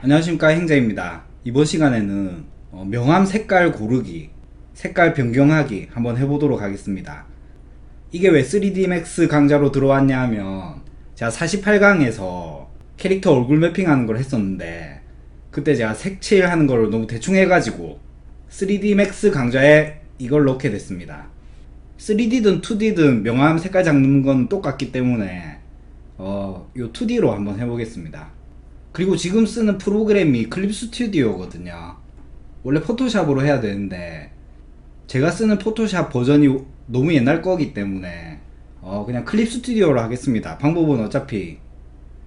안녕하십니까 행자입니다. 이번 시간에는 어, 명암 색깔 고르기, 색깔 변경하기 한번 해보도록 하겠습니다. 이게 왜 3D Max 강좌로 들어왔냐 하면 제가 48강에서 캐릭터 얼굴 매핑하는 걸 했었는데 그때 제가 색칠하는 걸 너무 대충 해가지고 3D Max 강좌에 이걸 넣게 됐습니다. 3D든 2D든 명암 색깔 잡는 건 똑같기 때문에 어, 요 2D로 한번 해보겠습니다. 그리고 지금 쓰는 프로그램이 클립 스튜디오거든요. 원래 포토샵으로 해야 되는데 제가 쓰는 포토샵 버전이 너무 옛날 거기 때문에 어, 그냥 클립 스튜디오로 하겠습니다. 방법은 어차피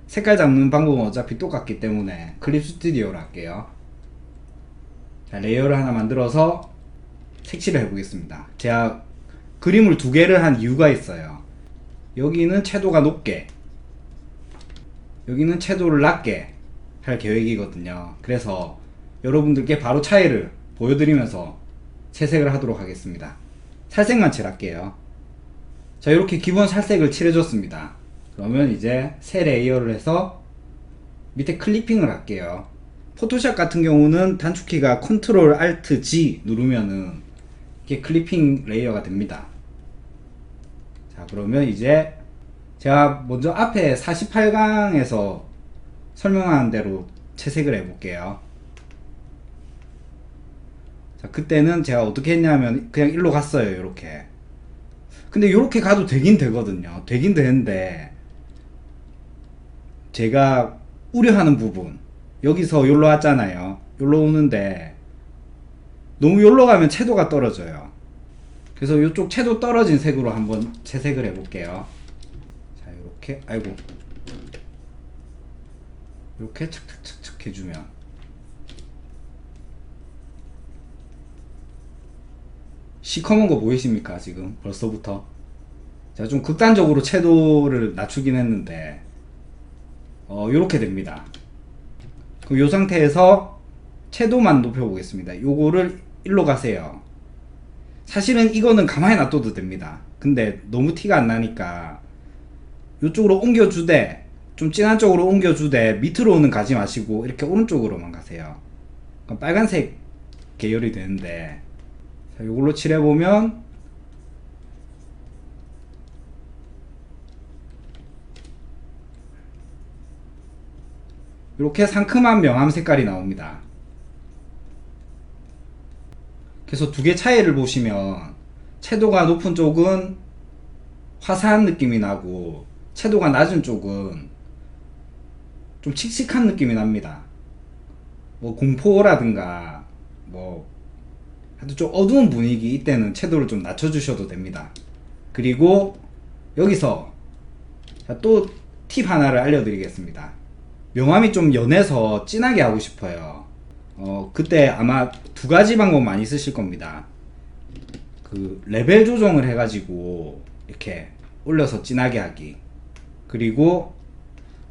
색깔 잡는 방법은 어차피 똑같기 때문에 클립 스튜디오로 할게요. 자, 레이어를 하나 만들어서 색칠을 해보겠습니다. 제가 그림을 두 개를 한 이유가 있어요. 여기는 채도가 높게, 여기는 채도를 낮게 할 계획이거든요. 그래서 여러분들께 바로 차이를 보여드리면서 채색을 하도록 하겠습니다. 살색만 칠할게요. 자, 이렇게 기본 살색을 칠해줬습니다. 그러면 이제 새 레이어를 해서 밑에 클리핑을 할게요. 포토샵 같은 경우는 단축키가 Ctrl Alt G 누르면은 이게 클리핑 레이어가 됩니다. 자, 그러면 이제 제가 먼저 앞에 48강에서 설명한 대로 채색을 해볼게요. 자, 그때는 제가 어떻게 했냐면 그냥 일로 갔어요, 이렇게. 근데 이렇게 가도 되긴 되거든요. 되긴 되는데 제가 우려하는 부분 여기서 여기로 왔잖아요. 여기로 오는데 너무 여기로 가면 채도가 떨어져요. 그래서 이쪽 채도 떨어진 색으로 한번 채색을 해볼게요. 자, 이렇게 아이고 이렇게 착착착착 해주면. 시커먼 거 보이십니까 지금? 벌써부터. 제가 좀 극단적으로 채도를 낮추긴 했는데. 어 요렇게 됩니다. 그럼 요 상태에서 채도만 높여 보겠습니다. 요거를 일로 가세요. 사실은 이거는 가만히 놔둬도 됩니다. 근데 너무 티가 안 나니까 요쪽으로 옮겨주되 좀 진한 쪽으로 옮겨주되 밑으로는 가지 마시고 이렇게 오른쪽으로만 가세요 그럼 빨간색 계열이 되는데 자, 이걸로 칠해보면 이렇게 상큼한 명암 색깔이 나옵니다. 그래서 두 개 차이를 보시면 채도가 높은 쪽은 화사한 느낌이 나고 채도가 낮은 쪽은 좀 칙칙한 느낌이 납니다. 뭐 공포라든가 뭐 하여튼 좀 어두운 분위기 이때는 채도를 좀 낮춰주셔도 됩니다. 그리고 여기서 또 팁 하나를 알려드리겠습니다. 명암이 좀 연해서 진하게 하고 싶어요. 어, 그때 아마 두 가지 방법 많이 쓰실 겁니다. 그 레벨 조정을 해가지고 이렇게 올려서 진하게 하기. 그리고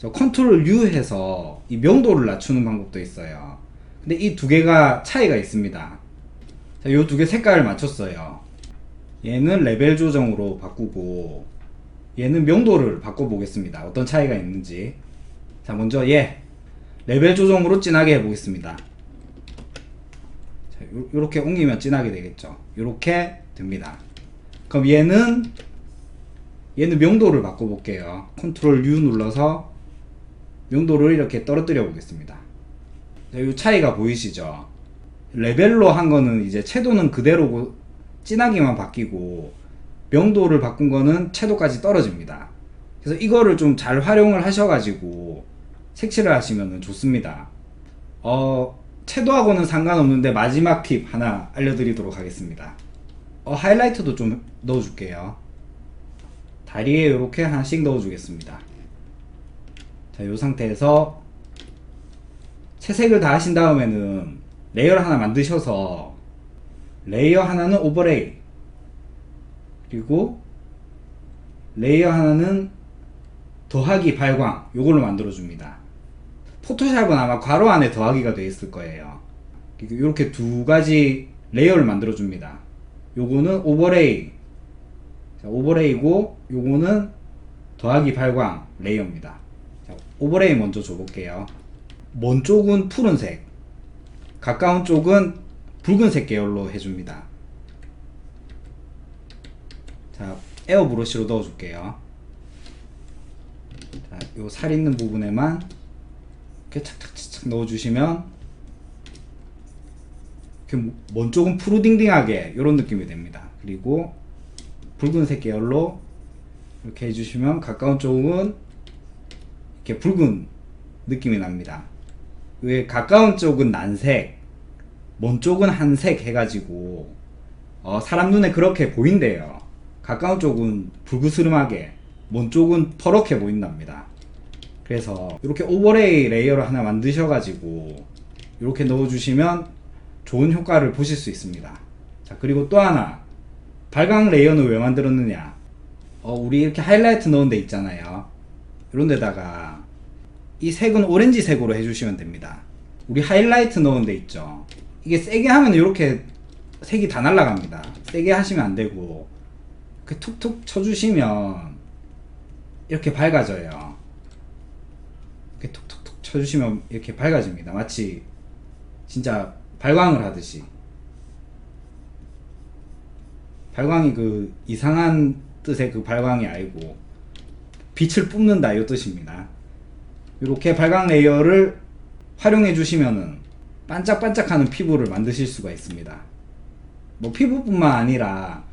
저 컨트롤 U 해서 이 명도를 낮추는 방법도 있어요. 근데 이 두 개가 차이가 있습니다. 자, 요 두 개 색깔을 맞췄어요. 얘는 레벨 조정으로 바꾸고 얘는 명도를 바꿔보겠습니다. 어떤 차이가 있는지. 자, 먼저 얘 레벨 조정으로 진하게 해보겠습니다. 자, 요, 요렇게 옮기면 진하게 되겠죠. 요렇게 됩니다. 그럼 얘는 얘는 명도를 바꿔볼게요. 컨트롤 U 눌러서 명도를 이렇게 떨어뜨려 보겠습니다. 자, 이 차이가 보이시죠? 레벨로 한 거는 이제 채도는 그대로고 진하기만 바뀌고 명도를 바꾼 거는 채도까지 떨어집니다. 그래서 이거를 좀 잘 활용을 하셔가지고 색칠을 하시면 좋습니다. 어, 채도하고는 상관없는데 마지막 팁 하나 알려드리도록 하겠습니다. 어, 하이라이트도 좀 넣어줄게요. 다리에 이렇게 하나씩 넣어주겠습니다. 자, 이 상태에서 채색을 다 하신 다음에는 레이어를 하나 만드셔서 레이어 하나는 오버레이 그리고 레이어 하나는 더하기 발광 요걸로 만들어 줍니다. 포토샵은 아마 괄호 안에 더하기가 되어 있을 거예요. 이렇게 두 가지 레이어를 만들어 줍니다. 요거는 오버레이 자, 오버레이고 요거는 더하기 발광 레이어입니다. 자, 오버레이 먼저 줘볼게요 먼 쪽은 푸른색, 가까운 쪽은 붉은색 계열로 해줍니다. 자, 에어 브러쉬로 넣어줄게요. 자, 요 살 있는 부분에만 이렇게 착착착착 넣어주시면 이렇게 먼 쪽은 푸르딩딩하게 이런 느낌이 됩니다. 그리고 붉은색 계열로 이렇게 해주시면 가까운 쪽은 이렇게 붉은 느낌이 납니다. 왜 가까운 쪽은 난색, 먼 쪽은 한색 해가지고 어, 사람 눈에 그렇게 보인대요. 가까운 쪽은 붉으스름하게, 먼 쪽은 퍼렇게 보인답니다. 그래서 이렇게 오버레이 레이어를 하나 만드셔가지고 이렇게 넣어주시면 좋은 효과를 보실 수 있습니다. 자 그리고 또 하나 발광 레이어는 왜 만들었느냐? 어, 우리 이렇게 하이라이트 넣은 데 있잖아요. 이런 데다가 이 색은 오렌지 색으로 해주시면 됩니다. 우리 하이라이트 넣은 데 있죠. 이게 세게 하면 이렇게 색이 다 날아갑니다. 세게 하시면 안 되고 이렇게 툭툭 쳐주시면 이렇게 밝아져요. 이렇게 툭툭툭 쳐주시면 이렇게 밝아집니다. 마치 진짜 발광을 하듯이. 발광이 그 이상한 뜻의 그 발광이 아니고 빛을 뿜는다 이 뜻입니다. 이렇게 발광 레이어를 활용해 주시면은 반짝반짝하는 피부를 만드실 수가 있습니다. 뭐 피부뿐만 아니라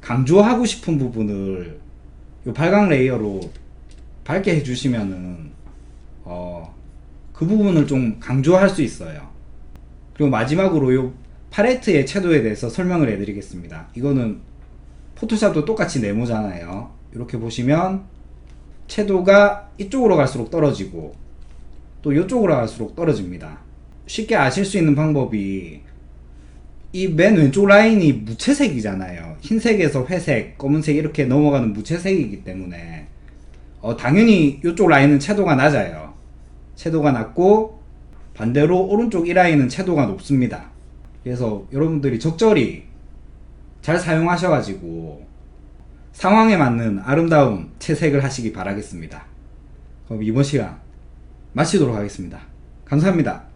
강조하고 싶은 부분을 이 발광 레이어로 밝게 해주시면은 어, 그 부분을 좀 강조할 수 있어요. 그리고 마지막으로 이 팔레트의 채도에 대해서 설명을 해드리겠습니다. 이거는 포토샵도 똑같이 네모잖아요. 이렇게 보시면 채도가 이쪽으로 갈수록 떨어지고 또 이쪽으로 갈수록 떨어집니다. 쉽게 아실 수 있는 방법이 이 맨 왼쪽 라인이 무채색이잖아요. 흰색에서 회색, 검은색 이렇게 넘어가는 무채색이기 때문에 어, 당연히 이쪽 라인은 채도가 낮아요. 채도가 낮고 반대로 오른쪽 이 라인은 채도가 높습니다. 그래서 여러분들이 적절히 잘 사용하셔가지고 상황에 맞는 아름다운 채색을 하시기 바라겠습니다. 그럼 이번 시간 마치도록 하겠습니다. 감사합니다.